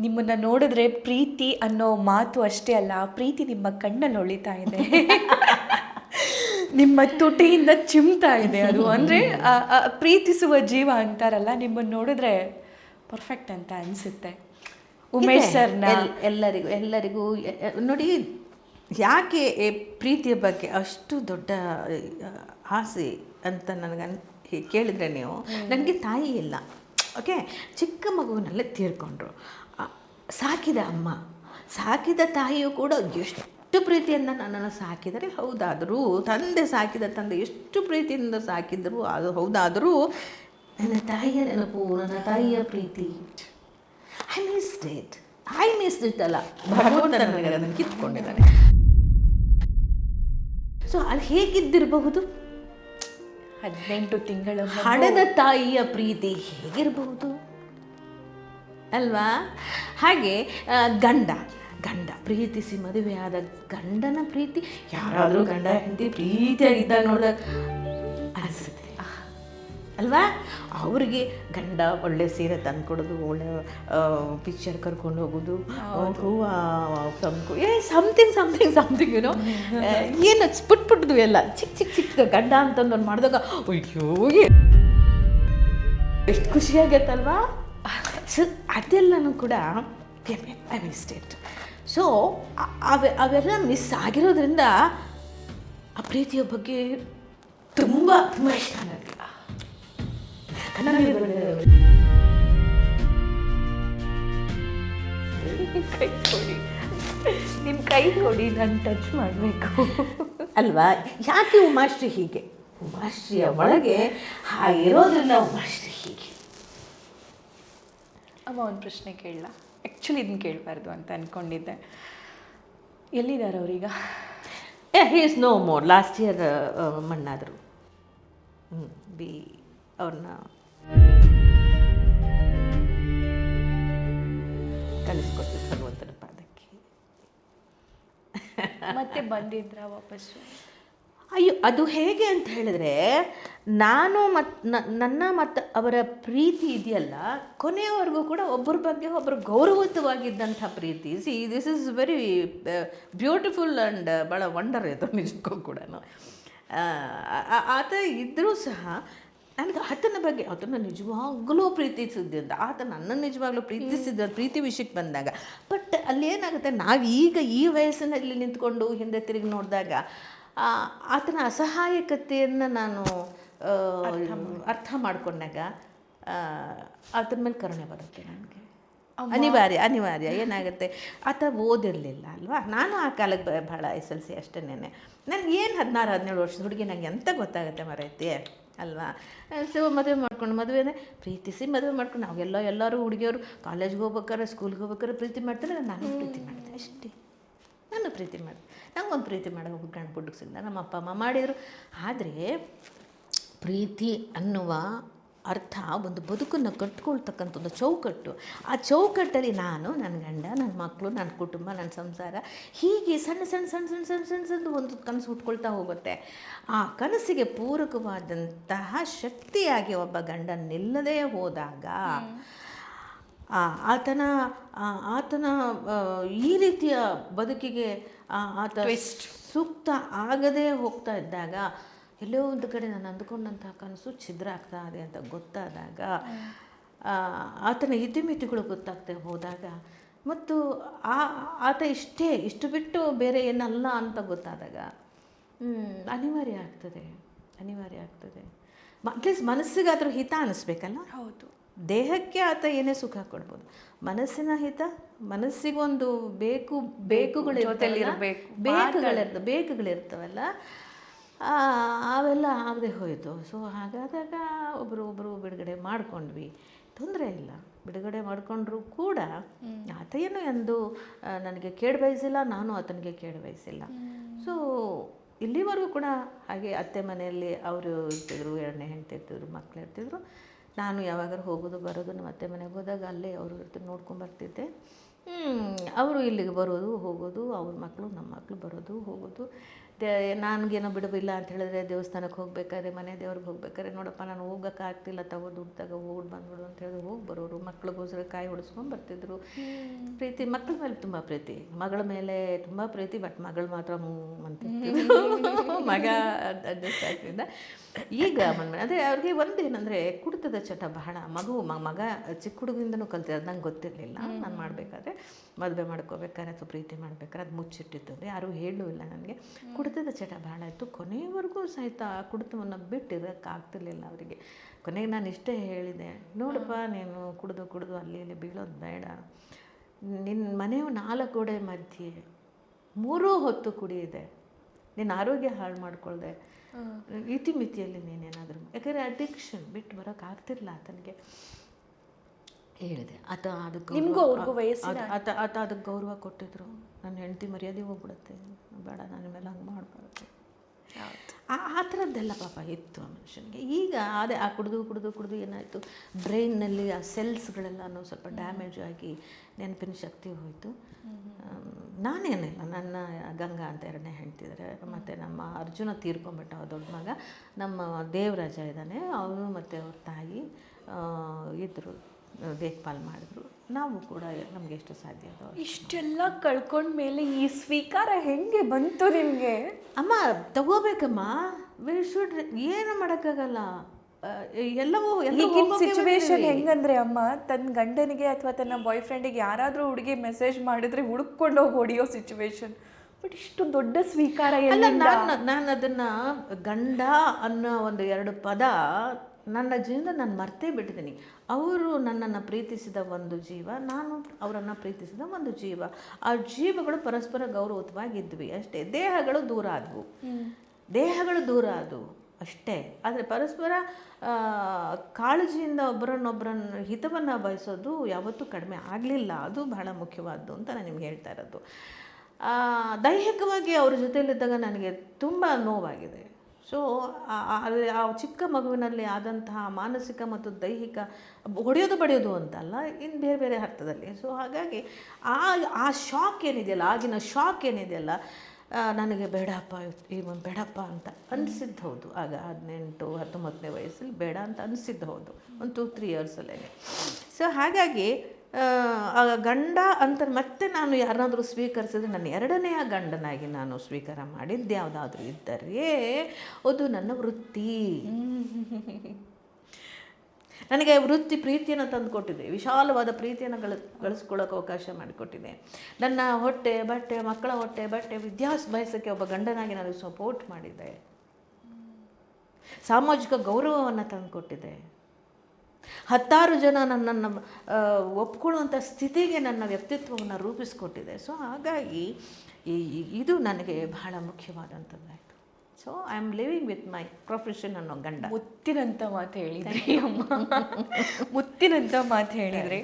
ನಿಮ್ಮನ್ನ ನೋಡಿದ್ರೆ ಪ್ರೀತಿ ಅನ್ನೋ ಮಾತು ಅಷ್ಟೇ ಅಲ್ಲ ಪ್ರೀತಿ ನಿಮ್ಮ ಕಣ್ಣಲ್ಲಿ ಹೊಳಿತಾ ಇದೆ. ನಿಮ್ಮ ತುಟಿಯಿಂದ ಚಿಮ್ತಾ ಇದೆ ಅದು. ಅಂದರೆ ಪ್ರೀತಿಸುವ ಜೀವ ಅಂತಾರಲ್ಲ ನಿಮ್ಮನ್ನು ನೋಡಿದ್ರೆ ಪರ್ಫೆಕ್ಟ್ ಅಂತ ಅನಿಸುತ್ತೆ. ಉಮೇಶ್. ಸರ್ನ? ಎಲ್ಲರಿಗೂ ಎಲ್ಲರಿಗೂ ನೋಡಿ ಯಾಕೆ ಪ್ರೀತಿಯ ಬಗ್ಗೆ ಅಷ್ಟು ದೊಡ್ಡ ಆಸೆ ಅಂತ ನನಗನ್ ಕೇಳಿದ್ರೆ ನೀವು ನನಗೆ ತಾಯಿ ಇಲ್ಲ. ಓಕೆ? ಚಿಕ್ಕ ಮಗುವಿನಲ್ಲೇ ತೀರ್ಕೊಂಡ್ರು. ಸಾಕಿದ ಅಮ್ಮ ಸಾಕಿದ ತಾಯಿಯು ಕೂಡ ಎಷ್ಟು ಪ್ರೀತಿಯಿಂದ ನನ್ನನ್ನು ಸಾಕಿದರೆ ಹೌದಾದರೂ ತಂದೆ ಸಾಕಿದ ತಂದೆ ಎಷ್ಟು ಪ್ರೀತಿಯಿಂದ ಸಾಕಿದ್ರು ಅದು ಹೌದಾದರೂ ನನ್ನ ತಾಯಿಯ ನೆನಪು ನನ್ನ ತಾಯಿಯ ಪ್ರೀತಿ. I miss it I miss it ಅಲ್ಲ. ಭಗವಂತ ನನಗೆ ಅದನ್ನು ಕಿತ್ಕೊಂಡಿದ್ದಾನೆ ಸೊ ಅಲ್ಲಿ ಹೇಗಿದ್ದಿರಬಹುದು? ಹದಿನೆಂಟು ತಿಂಗಳು ಹಡೆದ ತಾಯಿಯ ಪ್ರೀತಿ ಹೇಗಿರಬಹುದು? ಅಲ್ವಾ? ಹಾಗೆ ಗಂಡ. ಗಂಡ ಪ್ರೀತಿಸಿ ಮದುವೆಯಾದ ಗಂಡನ ಪ್ರೀತಿ ಯಾರಾದರೂ ಗಂಡ ಹೆಂಡತಿ ಪ್ರೀತಿಯಾಗಿದ್ದಾಗ ನೋಡಿದಾಗ ಅನಿಸುತ್ತೆ. ಅಲ್ವಾ? ಅವರಿಗೆ ಗಂಡ ಒಳ್ಳೆ ಸೀರೆ ತಂದು ಕೊಡೋದು ಒಳ್ಳೆ ಪಿಕ್ಚರ್ ಕರ್ಕೊಂಡು ಹೋಗೋದು ಹೂವು ತಂದು ಏ ಸಮಥಿಂಗ್ ಸಮಥಿಂಗ್ ಸಮಥಿಂಗ್ ಏನೋ ಏನು ಪುಟ್ ಪುಟ್ಟದು ಎಲ್ಲ ಚಿಕ್ಕ ಚಿಕ್ಕ ಚಿಕ್ಕ ಗಂಡ ಅಂತಂದು ಮಾಡಿದಾಗ ಅಯ್ಯೋ ಎಷ್ಟು ಖುಷಿಯಾಗತ್ತಲ್ವಾ ಸೊ ಅದೆಲ್ಲನೂ ಕೂಡ ಐ ಮಿಸ್ ಇಟ್ ಸೊ ಅವೆ, ಅವೆಲ್ಲ ಮಿಸ್ ಆಗಿರೋದ್ರಿಂದ ಆ ಪ್ರೀತಿಯ ಬಗ್ಗೆ ತುಂಬ ತುಂಬ ಇಷ್ಟ ಕೈ ಕೊಡಿ. ನಿಮ್ಮ ಕೈ ಕೊಡಿ, ನಾನು ಟಚ್ ಮಾಡಬೇಕು. ಅಲ್ವಾ? ಯಾಕೆ ಉಮಾಶ್ರೀ ಹೀಗೆ? ಉಮಾಶ್ರೀಯ ಒಳಗೆ ಹಾಗಿರೋದ್ರಿಂದ ಉಮಾಶ್ರೀ ಅಮ್ಮ ಒಂದು ಪ್ರಶ್ನೆ ಕೇಳಲ್ಲ ಆ್ಯಕ್ಚುಲಿ ಇದನ್ನ ಕೇಳಬಾರ್ದು ಅಂತ ಅಂದ್ಕೊಂಡಿದ್ದೆ ಎಲ್ಲಿದ್ದಾರೆ ಅವರೀಗ? ಏ he is no more last year ಮಣ್ಣಾದರು. ಹ್ಞೂ ಬಿ ಅವ್ರನ್ನ ಕಲಿಸ್ಕೊಡ್ತೀವಿ ಭಗವಂತನ ಪಾದಕ್ಕೆ. ಮತ್ತೆ ಬಂದಿದ್ರ ವಾಪಸ್ಸು? ಅಯ್ಯೋ ಅದು ಹೇಗೆ ಅಂತ ಹೇಳಿದ್ರೆ ನಾನು ಮತ್ತು ನನ್ನ ಮತ್ತು ಅವರ ಪ್ರೀತಿ ಇದೆಯಲ್ಲ ಕೊನೆಯವರೆಗೂ ಕೂಡ ಒಬ್ಬರ ಬಗ್ಗೆ ಒಬ್ಬರು ಗೌರವಯುತವಾಗಿದ್ದಂಥ ಪ್ರೀತಿ. See this is very beautiful and ಭಾಳ ವಂಡರ್ ಇದು ನಿಜಕ್ಕೂ ಕೂಡ ಆತ ಇದ್ದರೂ ಸಹ ನನಗೆ ಆತನ ಬಗ್ಗೆ ಆತನ ನಿಜವಾಗ್ಲೂ ಪ್ರೀತಿಸಿದ್ದಂತ ಆತ ನನ್ನ ನಿಜವಾಗ್ಲೂ ಪ್ರೀತಿಸಿದ್ದ ಪ್ರೀತಿ ವಿಷಯಕ್ಕೆ ಬಂದಾಗ ಬಟ್ ಅಲ್ಲಿ ಏನಾಗುತ್ತೆ ನಾವು ಈಗ ಈ ವಯಸ್ಸಿನಲ್ಲಿ ನಿಂತ್ಕೊಂಡು ಹಿಂದೆ ತಿರುಗಿ ನೋಡಿದಾಗ ಆತನ ಅಸಹಾಯಕತೆಯನ್ನು ನಾನು ಅರ್ಥ ಮಾಡ್ಕೊಂಡಾಗ ಅದ್ರ ಆತನ ಮೇಲೆ ಕರುಣೆ ಬರುತ್ತೆ ನನಗೆ. ಅನಿವಾರ್ಯ ಅನಿವಾರ್ಯ. ಏನಾಗುತ್ತೆ? ಆತ ಓದಿರಲಿಲ್ಲ ಅಲ್ವಾ? ನಾನು ಆ ಕಾಲಕ್ಕೆ ಭಾಳ ಎಸ್ ಎಲ್ ಸಿ ಅಷ್ಟೇನೆ ನನಗೆ ಏನು ಹದಿನಾರು ಹದಿನೇಳು ವರ್ಷದ ಹುಡುಗಿ ನನಗೆ ಎಂತ ಗೊತ್ತಾಗುತ್ತೆ ಮರೈತಿ? ಅಲ್ವಾ? ಸೊ ಮದುವೆ ಮಾಡ್ಕೊಂಡು ಮದುವೆನೇ ಪ್ರೀತಿಸಿ ಮದುವೆ ಮಾಡ್ಕೊಂಡು ನಾವೆಲ್ಲ ಎಲ್ಲರೂ ಹುಡುಗಿಯವರು ಕಾಲೇಜ್ಗೆ ಹೋಗ್ಬೇಕಾದ್ರೆ ಸ್ಕೂಲ್ಗೆ ಹೋಗ್ಬೇಕಾದ್ರೆ ಪ್ರೀತಿ ಮಾಡ್ತಾರೆ ನಾನು ಪ್ರೀತಿ ಮಾಡ್ತೀನಿ. ಅಷ್ಟೇ. ನಾನು ಪ್ರೀತಿ ಮಾಡಿದೆ. ನಂಗೊಂದು ಪ್ರೀತಿ ಮಾಡೋ ಗಂಡು ಹುಡುಗ ಸಿಗ್ದ. ನಮ್ಮ ಅಪ್ಪ, ಅಮ್ಮ ಮಾಡಿದರು. ಆದರೆ ಪ್ರೀತಿ ಅನ್ನುವ ಅರ್ಥ ಒಂದು ಬದುಕನ್ನು ಕಟ್ಕೊಳ್ತಕ್ಕಂಥ ಒಂದು ಚೌಕಟ್ಟು. ಆ ಚೌಕಟ್ಟಲ್ಲಿ ನಾನು ನನ್ನ ಗಂಡ ನನ್ನ ಮಕ್ಕಳು ನನ್ನ ಕುಟುಂಬ ನನ್ನ ಸಂಸಾರ ಹೀಗೆ ಸಣ್ಣ ಸಣ್ಣ ಸಣ್ಣ ಸಣ್ಣ ಸಣ್ಣ ಸಣ್ಣ ಸಣ್ಣ ಒಂದು ಕನಸು ಹುಟ್ಕೊಳ್ತಾ ಹೋಗುತ್ತೆ. ಆ ಕನಸಿಗೆ ಪೂರಕವಾದಂತಹ ಶಕ್ತಿಯಾಗಿ ಒಬ್ಬ ಗಂಡ ನಿಲ್ಲದೇ ಹೋದಾಗ ಆತನ ಆತನ ಈ ರೀತಿಯ ಬದುಕಿಗೆ ಆತ ಸೂಕ್ತ ಆಗದೇ ಹೋಗ್ತಾ ಇದ್ದಾಗ ಎಲ್ಲೋ ಒಂದು ಕಡೆ ನಾನು ಅಂದುಕೊಂಡಂತಹ ಕನಸು ಛಿದ್ರ ಆಗ್ತಾ ಇದೆ ಅಂತ ಗೊತ್ತಾದಾಗ ಆತನ ಇತಿಮಿತಿಗಳು ಗೊತ್ತಾಗ್ತಾ ಹೋದಾಗ ಮತ್ತು ಆ ಆತ ಇಷ್ಟೇ ಇಷ್ಟು ಬಿಟ್ಟು ಬೇರೆ ಏನಲ್ಲ ಅಂತ ಗೊತ್ತಾದಾಗ ಅನಿವಾರ್ಯ ಆಗ್ತದೆ ಅನಿವಾರ್ಯ ಆಗ್ತದೆ. ಅಟ್ಲೀಸ್ಟ್ ಮನಸ್ಸಿಗಾದ್ರೂ ಹಿತ ಅನ್ನಿಸ್ಬೇಕಲ್ಲ ಹೌದು. ದೇಹಕ್ಕೆ ಆತ ಏನೇ ಸುಖ ಕೊಡ್ಬೋದು. ಮನಸ್ಸಿನ ಹಿತ ಮನಸ್ಸಿಗೊಂದು ಬೇಕು ಬೇಕುಗಳು. ಬೇಕುಗಳಿರ್ತ ಬೇಕುಗಳಿರ್ತವಲ್ಲ ಅವೆಲ್ಲ ಆಗದೆ ಹೋಯಿತು. ಸೊ ಹಾಗಾದಾಗ ಒಬ್ಬರು ಒಬ್ಬರು ಬಿಡುಗಡೆ ಮಾಡ್ಕೊಂಡ್ವಿ. ತೊಂದರೆ ಇಲ್ಲ. ಬಿಡುಗಡೆ ಮಾಡಿಕೊಂಡ್ರು ಕೂಡ ಆತ ಏನು ಎಂದು ನನಗೆ ಕೇಡು ಬಯಸಿಲ್ಲ ನಾನು ಆತನಿಗೆ ಕೇಡು ಬಯಸಿಲ್ಲ ಸೊ ಇಲ್ಲಿವರೆಗೂ ಕೂಡ ಹಾಗೆ ಅತ್ತೆ ಮನೆಯಲ್ಲಿ ಅವರು ಇರ್ತಿದ್ರು ಎರಡನೇ ಹೆಂಡತಿ ಇರ್ತಿದ್ರು ಮಕ್ಕಳು ಇರ್ತಿದ್ರು. ನಾನು ಯಾವಾಗಾರು ಹೋಗೋದು, ಬರೋದು ನಮ್ಮ ಅತ್ತೆ ಮನೆಗೆ ಹೋದಾಗ ಅಲ್ಲೇ ಅವರು ಇರ್ತಾರೆ ನೋಡ್ಕೊಂಡು ಬರ್ತಿದ್ದೆ. ಅವರು ಇಲ್ಲಿಗೆ ಬರೋದು, ಹೋಗೋದು, ಅವ್ರ ಮಕ್ಕಳು ನಮ್ಮ ಮಕ್ಕಳು ಬರೋದು, ಹೋಗೋದು. ದೇ ನನಗೇನೋ ಬಿಡುವಿಲ್ಲ ಅಂತ ಹೇಳಿದ್ರೆ ದೇವಸ್ಥಾನಕ್ಕೆ ಹೋಗ್ಬೇಕಾದ್ರೆ ಮನೆ ದೇವ್ರಿಗೆ ಹೋಗ್ಬೇಕಾದ್ರೆ ನೋಡಪ್ಪ ನಾನು ಹೋಗೋಕ್ಕಾಗ್ತಿಲ್ಲ ತಗೋ ದುಡ್ಡು ತಗೋ ಹೋಗಿ ಬಂದ್ಬಿಡು ಅಂತ ಹೇಳಿದ್ರೆ ಹೋಗಿ ಬರೋರು. ಮಕ್ಳಿಗೋಸ್ಕರ ಕಾಯಿ ಹೊಡಿಸ್ಕೊಂಡು ಬರ್ತಿದ್ರು. ಪ್ರೀತಿ ಮಕ್ಳ ಮೇಲೆ ತುಂಬ ಪ್ರೀತಿ. ಮಗಳ ಮೇಲೆ ತುಂಬ ಪ್ರೀತಿ ಬಟ್ ಮಗಳು ಮಾತ್ರ ಅಂತ. ಮಗ ಅಡ್ಜಸ್ಟ್ ಆಗ್ತಿದ್ದ. ಈಗ ಮನ್ಮೆ ಅಂದರೆ ಅವ್ರಿಗೆ ಒಂದೇನಂದರೆ ಕುಡಿತದ ಚಟ ಬಹಳ. ಮಗು ಮಗ ಚಿಕ್ಕ ಹುಡುಗಿಂದನೂ ಕಲ್ತಿರೋದು ನಂಗೆ ಗೊತ್ತಿರಲಿಲ್ಲ. ನಾನು ಮಾಡಬೇಕಾದ್ರೆ. ಮದುವೆ ಮಾಡ್ಕೋಬೇಕಾದ್ರೆ ಅಥವಾ ಪ್ರೀತಿ ಮಾಡ್ಬೇಕಾದ್ರೆ ಅದು ಮುಚ್ಚಿಟ್ಟಿತ್ತು ಅಂದರೆ ಯಾರೂ ಹೇಳೂ ಇಲ್ಲ ನನಗೆ. ಕುಡಿತದ ಚಟ ಭಾಳ ಇತ್ತು. ಕೊನೆಯವರೆಗೂ ಸಹಿತ ಆ ಕುಡಿತವನ್ನು ಬಿಟ್ಟಿರೋಕ್ಕಾಗ್ತಿರ್ಲಿಲ್ಲ ಅವರಿಗೆ. ಕೊನೆಗೆ ನಾನು ಇಷ್ಟೇ ಹೇಳಿದೆ. ನೋಡಪ್ಪ ನೀನು ಕುಡಿದು ಕುಡಿದು ಅಲ್ಲಿ ಇಲ್ಲಿ ಬೀಳೋದು ಬೇಡ. ನಿನ್ನ ಮನೆಯು ನಾಲ್ಕು ಗೋಡೆ ಮಧ್ಯೆ. ಮೂರೂ ಹೊತ್ತು ಕುಡಿಯಿದೆ. ನಿನ್ನ ಆರೋಗ್ಯ ಹಾಳು ಮಾಡ್ಕೊಳ್ದೆ. ಇತಿಮಿತಿಯಲ್ಲಿ ನೀನೇನಾದರೂ. ಯಾಕಂದರೆ ಅಡಿಕ್ಷನ್ ಬಿಟ್ಟು ಬರೋಕ್ಕಾಗ್ತಿರ್ಲಿಲ್ಲ ಆತನಿಗೆ. ಹೇಳಿದೆ. ಆತ ಅದಕ್ಕೆ ನಿಮಗೂ ಅವ್ರಿಗೂ ವಯಸ್ಸು ಆತ ಆತ ಅದಕ್ಕೆ ಗೌರವ ಕೊಟ್ಟಿದ್ರು. ನನ್ನ ಹೆಂಡತಿ ಮರ್ಯಾದೆ ಹೋಗ್ಬಿಡುತ್ತೆ. ಬೇಡ ನನ್ನ ಮೇಲೆ ಹಂಗೆ ಮಾಡಬಾರ್ದು. ಆ ಆ ಥರದ್ದೆಲ್ಲ ಪಾಪ ಇತ್ತು ಆ ಮನುಷ್ಯನಿಗೆ. ಈಗ ಅದೇ ಆ ಕುಡಿದು ಕುಡಿದು ಕುಡಿದು ಏನಾಯಿತು? ಬ್ರೈನ್ನಲ್ಲಿ ಆ ಸೆಲ್ಸ್ಗಳೆಲ್ಲನೂ ಸ್ವಲ್ಪ ಡ್ಯಾಮೇಜ್ ಆಗಿ ನೆನಪಿನ ಶಕ್ತಿ ಹೋಯಿತು. ನಾನೇನಿಲ್ಲ. ನನ್ನ ಗಂಗಾ ಅಂತ ಎರಡನೇ ಹೇಳ್ತಿದ್ದಾರೆ ಮತ್ತು ನಮ್ಮ ಅರ್ಜುನ ತೀರ್ಕೊಂಬಿಟ್ಟ ದೊಡ್ಡ ಮಗ. ನಮ್ಮ ದೇವರಾಜ ಇದ್ದಾನೆ. ಅವನು ಮತ್ತು ಅವ್ರ ತಾಯಿ. ಇದ್ದರು ದೇಖಭಾಲ್ ಮಾಡಿದ್ರು. ನಾವು ಕೂಡ ನಮ್ಗೆ ಎಷ್ಟು ಸಾಧ್ಯ ಅದು ಇಷ್ಟೆಲ್ಲ ಕಳ್ಕೊಂಡ್ಮೇಲೆ ಈ ಸ್ವೀಕಾರ ಹೆಂಗೆ ಬಂತು ನಿಮಗೆ? ಅಮ್ಮ ತಗೋಬೇಕಮ್ಮ. ವಿ ಶುಡ್ ಏನು ಮಾಡೋಕ್ಕಾಗಲ್ಲ. ಎಲ್ಲವೂ ಎಲ್ಲ ಈಗಿನ ಸಿಚುವೇಶನ್ ಹೆಂಗಂದ್ರೆ ಅಮ್ಮ ತನ್ನ ಗಂಡನಿಗೆ ಅಥವಾ ತನ್ನ ಬಾಯ್ ಫ್ರೆಂಡಿಗೆ ಯಾರಾದರೂ ಹುಡುಗಿ ಮೆಸೇಜ್ ಮಾಡಿದ್ರೆ ಹುಡುಕೊಂಡು ಹೋಗಿ ಹೊಡಿಯೋ ಸಿಚುವೇಶನ್ ಬಟ್ ಇಷ್ಟು ದೊಡ್ಡ ಸ್ವೀಕಾರ ಎಲ್ಲ ನಾನು ನಾನು ಅದನ್ನು ಗಂಡ ಅನ್ನೋ ಒಂದು ಎರಡು ಪದ ನನ್ನ ಜೀವನ ನಾನು ಮರ್ತೇ ಬಿಟ್ಟಿದ್ದೀನಿ. ಅವರು ನನ್ನನ್ನು ಪ್ರೀತಿಸಿದ ಒಂದು ಜೀವ ನಾನು ಅವರನ್ನು ಪ್ರೀತಿಸಿದ ಒಂದು ಜೀವ. ಆ ಜೀವಗಳು ಪರಸ್ಪರ ಗೌರವತ್ವವಾಗಿದ್ವಿ ಅಷ್ಟೇ. ದೇಹಗಳು ದೂರ ಆದವು. ದೇಹಗಳು ದೂರ ಆದವು ಅಷ್ಟೇ. ಆದರೆ ಪರಸ್ಪರ ಕಾಳಜಿಯಿಂದ ಒಬ್ಬರನ್ನೊಬ್ಬರನ್ನ ಹಿತವನ್ನು ಬಯಸೋದು ಯಾವತ್ತೂ ಕಡಿಮೆ ಆಗಲಿಲ್ಲ. ಅದು ಬಹಳ ಮುಖ್ಯವಾದ್ದು ಅಂತ ನಾನು ನಿಮ್ಗೆ ಹೇಳ್ತಾ ಇರೋದು. ದೈಹಿಕವಾಗಿ ಅವ್ರ ಜೊತೆಯಲ್ಲಿದ್ದಾಗ ನನಗೆ ತುಂಬ ನೋವಾಗಿದೆ. ಸೊ ಆ ಚಿಕ್ಕ ಮಗುವಿನಲ್ಲಿ ಆದಂತಹ ಮಾನಸಿಕ ಮತ್ತು ದೈಹಿಕ ಹೊಡೆಯೋದು ಬಡಿಯೋದು ಅಂತಲ್ಲ ಇನ್ನು ಬೇರೆ ಬೇರೆ ಅರ್ಥದಲ್ಲಿ. ಸೊ ಹಾಗಾಗಿ ಆ ಆ ಶಾಕ್ ಏನಿದೆಯಲ್ಲ ಆಗಿನ ಶಾಕ್ ಏನಿದೆಯಲ್ಲ ನನಗೆ ಬೇಡಪ್ಪ, ಈ ಬೇಡಪ್ಪ ಅಂತ ಅನಿಸಿದ್ದು ಹೌದು ಆಗ ಹದಿನೆಂಟು, ಹತ್ತೊಂಬತ್ತನೇ ವಯಸ್ಸಲ್ಲಿ ಬೇಡ ಅಂತ ಅನಿಸಿದ್ದು ಹೌದು ಒಂದು ಟೂ ತ್ರೀ ಇಯರ್ಸಲ್ಲೇ ಸೊ ಹಾಗಾಗಿ ಗಂಡ ಅಂತ ಮತ್ತೆ ನಾನು ಯಾರನ್ನಾದರೂ ಸ್ವೀಕರಿಸಿದ್ರೆ ನನ್ನ ಎರಡನೆಯ ಗಂಡನಾಗಿ ನಾನು ಸ್ವೀಕಾರ ಮಾಡಿದ್ದು ಯಾವುದಾದ್ರೂ ಇದ್ದರೆ ಅದು ನನ್ನ ವೃತ್ತಿ. ನನಗೆ ವೃತ್ತಿ ಪ್ರೀತಿಯನ್ನು ತಂದುಕೊಟ್ಟಿದೆ. ವಿಶಾಲವಾದ ಪ್ರೀತಿಯನ್ನು ಗಳ, ಗಳಿಸ್ಕೊಳ್ಳೋಕೆ ಅವಕಾಶ ಮಾಡಿಕೊಟ್ಟಿದೆ. ನನ್ನ ಹೊಟ್ಟೆ, ಬಟ್ಟೆ, ಮಕ್ಕಳ ಹೊಟ್ಟೆ, ಬಟ್ಟೆ, ವಿದ್ಯಾಭ್ಯಾಸಕ್ಕೆ ಒಬ್ಬ ಗಂಡನಾಗಿ ನನಗೆ ಸಪೋರ್ಟ್ ಮಾಡಿದೆ. ಸಾಮಾಜಿಕ ಗೌರವವನ್ನು ತಂದುಕೊಟ್ಟಿದೆ. ಹತ್ತಾರು ಜನ ನನ್ನನ್ನು ಒಪ್ಕೊಳ್ಳುವಂಥ ಸ್ಥಿತಿಗೆ ನನ್ನ ವ್ಯಕ್ತಿತ್ವವನ್ನು ರೂಪಿಸ್ಕೊಟ್ಟಿದೆ. ಸೊ ಹಾಗಾಗಿ ಇದು ನನಗೆ ಬಹಳ ಮುಖ್ಯವಾದಂಥದ್ದಾಯಿತು. So I am living with my profession ಅನ್ನೋ ಗಂಡ. ಮುತ್ತಿನಂಥ ಮಾತು ಹೇಳಿದ್ರಿ ಅಮ್ಮ. ಮುತ್ತಿನಂಥ ಮಾತು ಹೇಳಿದ್ರಿ.